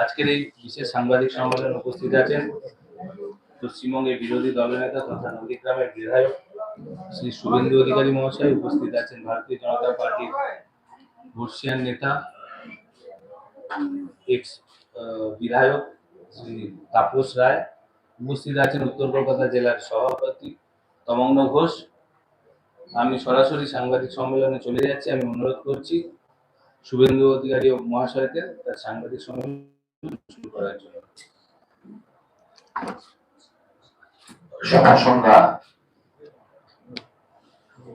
আজকের এই বিশেষ সাংবাদিক সম্মেলনে উপস্থিত আছেন পশ্চিমবঙ্গের বিরোধী দলনেতা তথা নন্দীগ্রামের বিধায়ক শ্রী শুভেন্দু অধিকারী মহাশয় উপস্থিত আছেন ভারতীয় জনতা পার্টির বর্ষিয়ান নেতা এক্স বিধায়ক শ্রী তাপস রায়, উপস্থিত আছেন উত্তর কলকাতা জেলার সভাপতি তমগ্ন ঘোষ। আমি সরাসরি সাংবাদিক সম্মেলনে চলে যাচ্ছি, আমি অনুরোধ করছি শুভেন্দু অধিকারী মহাশয়কে তার সাংবাদিক সম্মেলন শুরু করার জন্য।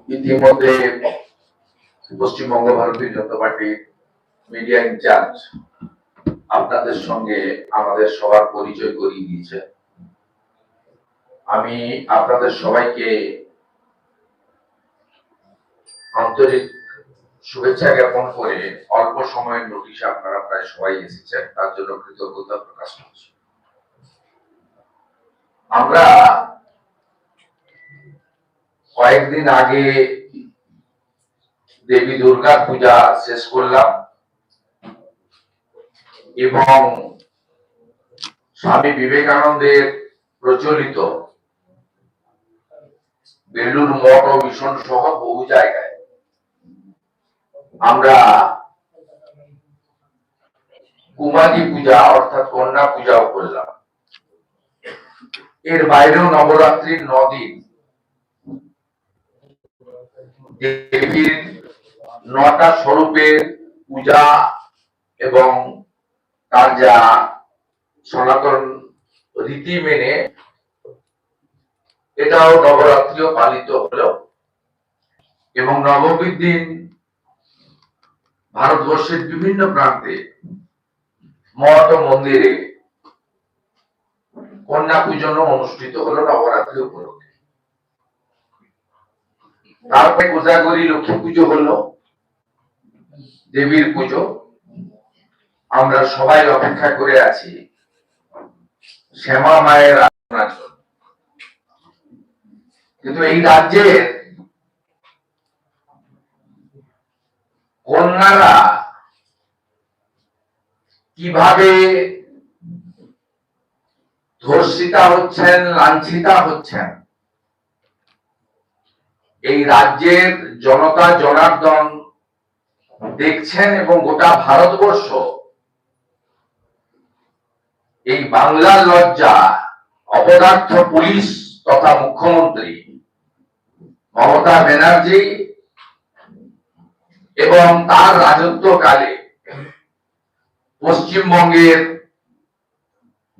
ইতিমধ্যে পশ্চিমবঙ্গ ভারতীয় জনতা পার্টির মিডিয়া ইনচার্জ আপনাদের সঙ্গে আমাদের সবার পরিচয় করিয়ে দিয়েছে। আমি আপনাদের সবাইকে আন্তরিক শুভেচ্ছা জ্ঞাপন করে অল্প সময়ের নোটিশ আপনারা প্রায় সবাই এসেছেন, তার জন্য কৃতজ্ঞতা প্রকাশ করছি। আমরা কয়েকদিন আগে দেবী দুর্গা পূজা শেষ করলাম এবং স্বামী বিবেকানন্দের প্রচলিত বেলুর মঠ ও মিশন সহ বহু জায়গায় আমরা কুমারী পূজা অর্থাৎ কন্যা পূজাও করলাম। এর বাইরেও নবরাত্রির নদিন। দেবীর নটা স্বরূপের পূজা এবং তার যা সনাতন রীতি মেনে এটাও নবরাত্রিও পালিত হলো এবং নবমীর দিন ভারতবর্ষের বিভিন্ন প্রান্তে মঠ মন্দিরে কন্যা পূজন অনুষ্ঠিত হলো নবরাত্রি উপলক্ষে। তারপরে কোজাগরী লক্ষ্মী পুজো হলো, দেবীর পুজো। আমরা সবাই অপেক্ষা করে আছি শ্যামা মায়ের আরাধনার জন্য। কিন্তু এই রাজ্যের কন্যারা কীভাবে ধর্ষিতা হচ্ছেন, লাঞ্ছিতা হচ্ছেন? এই রাজ্যের জনতা, জনার্দন দেখছেন এবং গোটা ভারতবর্ষ এই বাংলার লজ্জা, অপদার্থ পুলিশ তথা মুখ্যমন্ত্রী মমতা ব্যানার্জি এবং তার রাজত্বকালে পশ্চিমবঙ্গের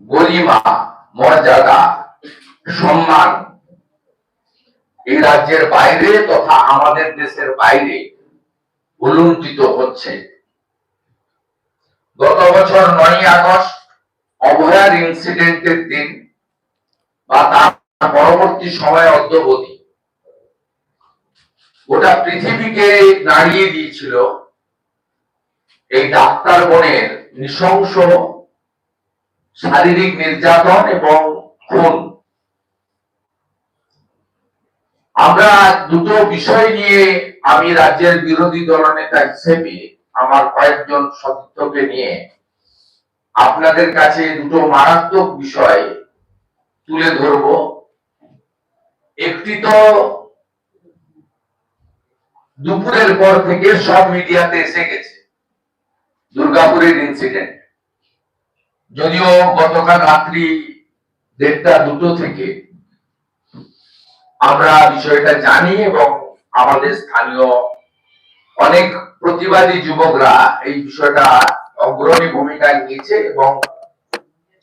গরিমা, মর্যাদা, সম্মান এই রাজ্যের বাইরে তথা আমাদের দেশের বাইরে উলুণ্ঠিত হচ্ছে। গত বছর নয় আগস্ট অভয়ার ইনসিডেন্টের দিন বা তার পরবর্তী সময় অদ্যবধি গোটা পৃথিবীকে নাড়িয়ে দিয়েছিল এই ডাক্তার বোনের নৃশংস শারীরিক নির্যাতন এবং খুন। আমরা দুটো বিষয় নিয়ে আমি রাজ্যের বিরোধী দলনেতা হিসেবে আমার কয়েকজন সতীর্থকে নিয়ে আপনাদের কাছে দুটো মারাত্মক বিষয় তুলে ধরব। একটি তো দুপুরের পর থেকে সব মিডিয়াতে এসে গেছে। দুর্গাপুরের ইনসিডেন্ট যদিও গতকাল রাত্রি দেড়টা দুটো থেকে আমরা বিষয়টা জানি এবং আমাদের স্থানীয় অনেক প্রতিবাদী যুবকরা এই বিষয়টা অগ্রণী ভূমিকা নিয়েছে এবং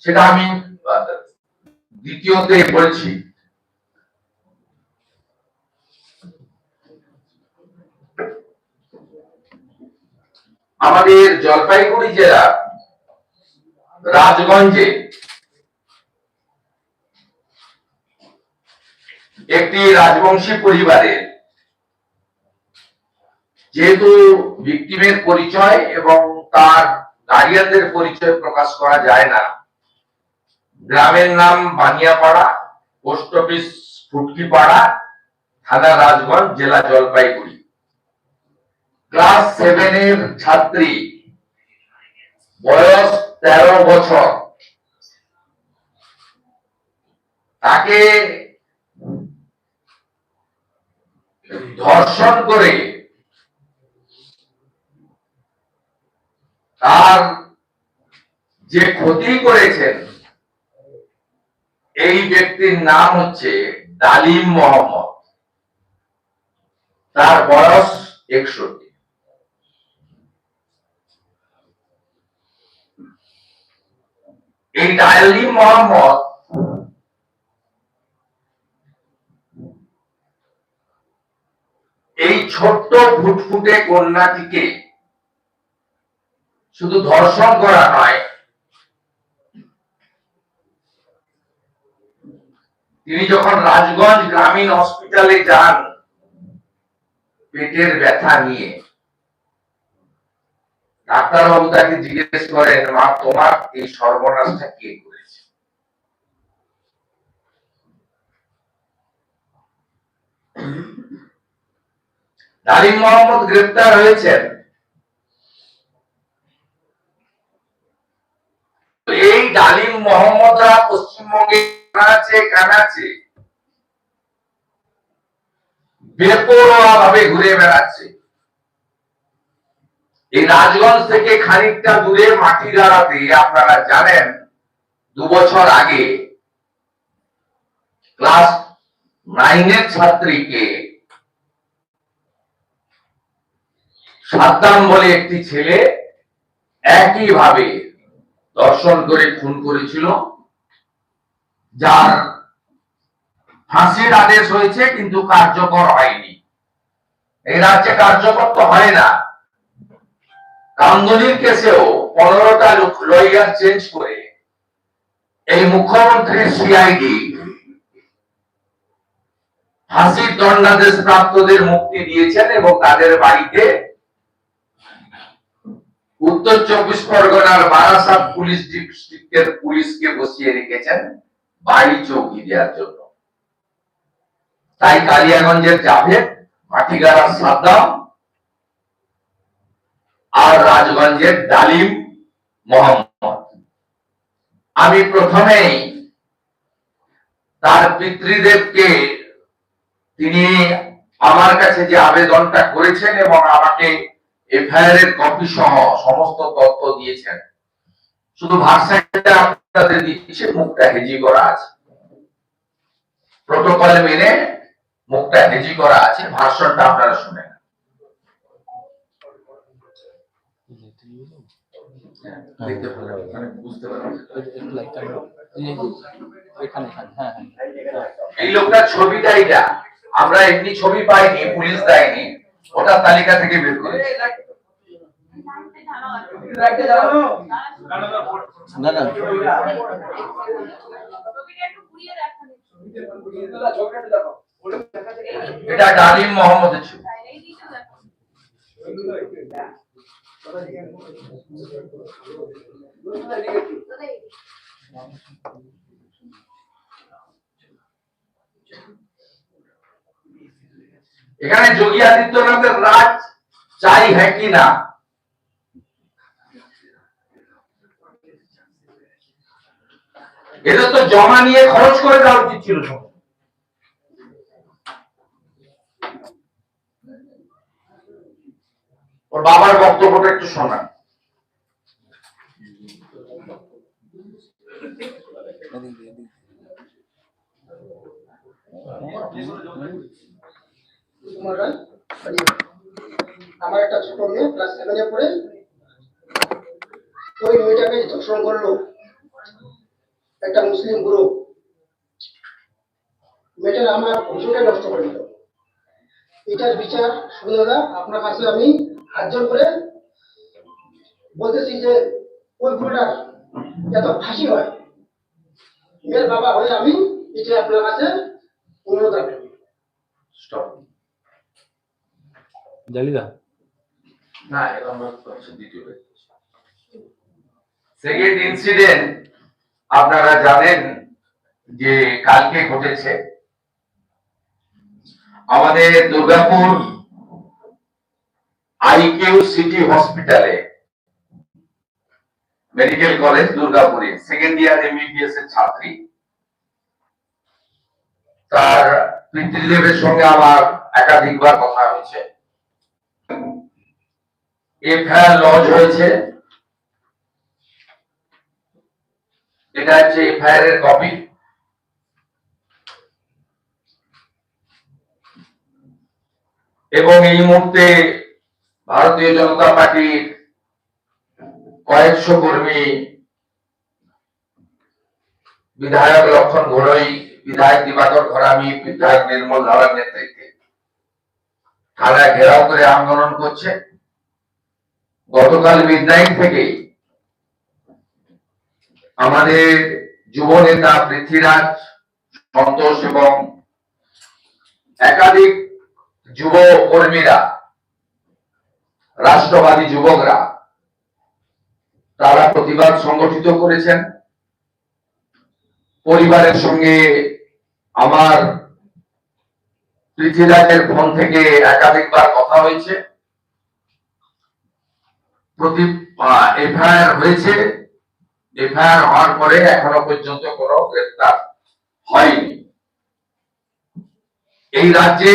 সেটা আমি দ্বিতীয়তে বলছি। আমাদের জলপাইগুড়ি জেলা, রাজগঞ্জে একটি রাজবংশী পরিবারের যেহেতু ভিকটিমের পরিচয় এবং তার গার্ডিয়ানদের পরিচয় প্রকাশ করা যায় না, গ্রামের নাম বানিয়াপাড়া, পোস্ট অফিস ফুটকিপাড়া, থানা রাজগঞ্জ, জেলা জলপাইগুড়ি। ক্লাস সেভেনের ছাত্রী। বয়স তেরো বছর। তাকে ধর্ষণ করে তার যে ক্ষতি করেছেন, এই ব্যক্তির নাম হচ্ছে ডালিম মোহাম্মদ। তার বয়স একষট্টি। এই ডালিম মোহাম্মদ এই ছোট্ট ফুটফুটে কন্যাটিকে শুধু ধর্ষণ করা নয় তিনি যখন রাজগঞ্জ গ্রামীণ হসপিটালে যান, পেটের ব্যথা নিয়ে। ডাক্তারবাবু তাকে জিজ্ঞেস করেন, মা, তোমার এই সর্বনাশটা কে করেছে? মোহাম্মদ গ্রেপ্তার হয়েছেন। এই ডালিম মোহাম্মদরা পশ্চিমবঙ্গে আছে কানাচ্ছে বেপরোয়া ভাবে ঘুরে বেড়াচ্ছে। এই রাজগঞ্জ থেকে খানিকটা দূরে মাটি গাড়াতে আপনারা জানেন, দু বছর আগে ক্লাস নাইনের ছাত্রীকে সাদ্দাম বলে একটি ছেলে একই ভাবে দর্শন করে খুন করেছিল, যার ফাঁসির আদেশ হয়েছে কিন্তু কার্যকর হয়নি। এই রাজ্যে কার্যকর তো হয় না। কামদুনির কেসেও পনেরোটা লয়ার চেঞ্জ করে এই মুখ্যমন্ত্রীর সিআইডি ফাঁসির দণ্ডাদেশ প্রাপ্তদের মুক্তি দিয়েছেন এবং তাদের বাড়িতে উত্তর চব্বিশ পরগনার বারাসাত পুলিশ ডিস্ট্রিক্টের পুলিশকে বসিয়ে রেখেছেন বাড়ি চৌকি দেওয়ার জন্য। তাই কালিয়াগঞ্জের জাভেদ, মাটিগাড়ার সাদ্দাম আর রাজগঞ্জের ডালিম মোহাম্মদ। আমি প্রথমেই তার পিতৃদেবকে, তিনি আমার কাছে যে আবেদনটা করেছেন এবং আমাকে এফআইআর এর কপি সহ সমস্ত তথ্য দিয়েছেন, শুধু আপনাদের দিচ্ছে, মুখটা হেজি করা আছে। প্রোটোকল মেনে মুখটা হেজি করা আছে, ভাষণটা আপনারা শুনেন। দেখতে পারেন, ওখানে বুঝতে পারবেন। এখানে এখানে হ্যাঁ হ্যাঁ এই লোকটার ছবিটা এটা আমরা এমনি ছবি পাইনি পুলিশ দেয়নি। ওটা তালিকা থেকে বের করেছি। না না। এটা ডালিম মোহাম্মদের ছবি। এখানে যোগী আদিত্যনাথের রাজ চাই হ্যাঁ কি না এটা তো জমা নিয়ে খরচ করে দেওয়া উচিত ছিল সব। ওর বাবার বক্তব্যটা একটু শোনান। আমার একটা ছোট মেয়ে ক্লাস সেভেনে পড়ে। ওই মেয়েটাকে ধর্ষণ করল। একটা মুসলিম গ্রুপ। মেয়েটার আমার ভূষণটা নষ্ট করে দিল। এটার বিচার সুবিধা আপনার কাছে আমি হাত জোর করে বলতেছি যে ওই যাতে ফাঁসি হয়? মেয়ের বাবা হয়ে আমি এটা আপনার কাছে অনুরোধ রাখলাম স্টপ। জালিদা? না এটা আমরা হচ্ছে দ্বিতীয় সেকেন্ড ইনসিডেন্ট আপনারা জানেন যে কালকে ঘটেছে। আমাদের দুর্গাপুর আইকিউ সিটি হসপিটালে মেডিকেল কলেজ দুর্গাপুরে সেকেন্ড ইয়ার এমবিবিএস এর ছাত্রী। তার পিতৃদেবের সঙ্গে আমার একাধিকবার কথা হয়েছে। এফআইআর লজ হয়েছে। এটা হচ্ছে এফআইআর এর কপি। এবং এই মুহূর্তে ভারতীয় জনতা পার্টির কয়েকশো কর্মী, বিধায়ক লক্ষণ ঘোড়ই, বিধায়ক দিবাকর ঘরামি, বিধায়ক নির্মল ধারার নেতৃত্বে। থানায় ঘেরাও করে আন্দোলন করছে। গতকাল মিডনাইট থেকে আমাদের যুব নেতা পৃথ্বীরাজ, সন্তোষ এবং একাধিক যুব কর্মীরা রাষ্ট্রবাদী যুবকরা, তারা প্রতিবাদ সংগঠিত করেছেন। পরিবারের সঙ্গে আমার পৃথ্বীরাজের ফোন থেকে একাধিকবার কথা হয়েছে। প্রতি এফআইআর হয়েছে। এফআইআর হওয়ার পরে এখনও পর্যন্ত কোনো গ্রেফতার হয়নি। এই রাজ্যে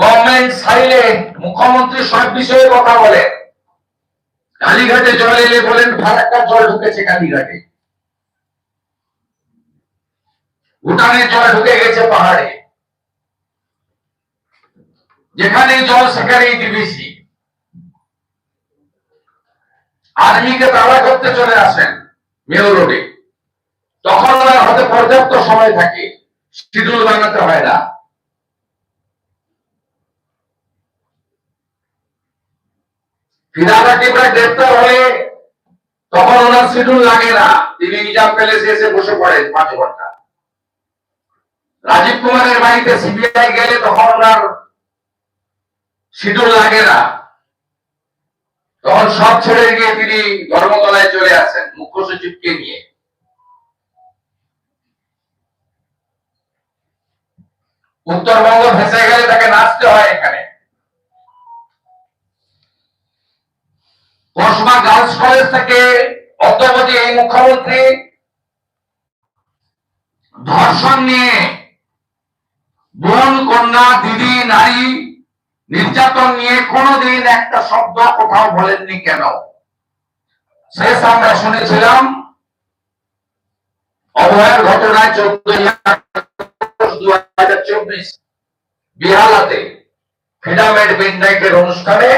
গভর্নমেন্ট সাইলেন্ট মুখ্যমন্ত্রী সব বিষয়ে কথা বলেন কালীঘাটে জল এলে বলেন ফারাক্কার জল ঢুকেছে কালীঘাটে। ভুটানের জল ঢুকে গেছে পাহাড়ে। যেখানেই জল, সেখানেই ডিবিসি আর্মিকে তাড়া করতে চলে আসেন মেয়র রোডে। তখন হাতে পর্যাপ্ত সময় থাকে, শিডিউল বানাতে হয় না। রাজীব তখন সব ছেড়ে গিয়ে তিনি ধর্মতলায় চলে আসেন, মুখ্য সচিবকে নিয়ে। উত্তরবঙ্গ ভেসে গেলে তাকে নাচতে হয় এখানে। কসমা গার্লস কলেজ থেকে অদ্যাবধি এই মুখ্যমন্ত্রী ধর্ষণ নিয়ে বোন কন্যা দিদি, নারী নির্যাতন নিয়ে কোনোদিন একটা শব্দ কোথাও বলেননি কেন? শেষ আমরা শুনেছিলাম অভয়ের ঘটনায় চোদ্দই হাজার চব্বিশ বিহালাতে ফিডামেড মিডনাইটের অনুষ্ঠানে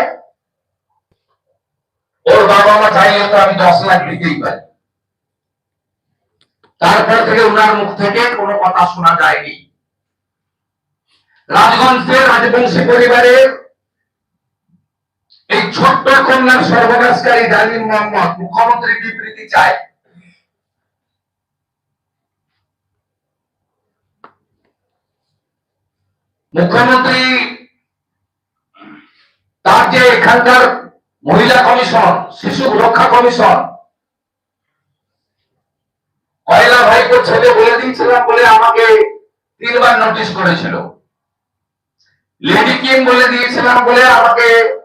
ওর বাবা মা চাইলে তো আমি দশ লাখ দিতেই পারি। তারপর থেকে ওনার মুখ থেকে কোনো কথা শোনা যায়নি। রাজগঞ্জের রাজবংশী পরিবারের এই ছোট্ট কন্যার সর্বনাশকারী ডালিম মোহাম্মদ মুখ্যমন্ত্রী বিবৃতি চায়। মুখ্যমন্ত্রী তার যে এখানকার মহিলা কমিশন, শিশু রক্ষা কমিশন। কয়লা ভাইকে ছেলে বলে দিয়েছিলাম বলে আমাকে তিনবার নোটিশ করেছিল। লেডি কিম বলে দিয়েছিলাম বলে আমাকে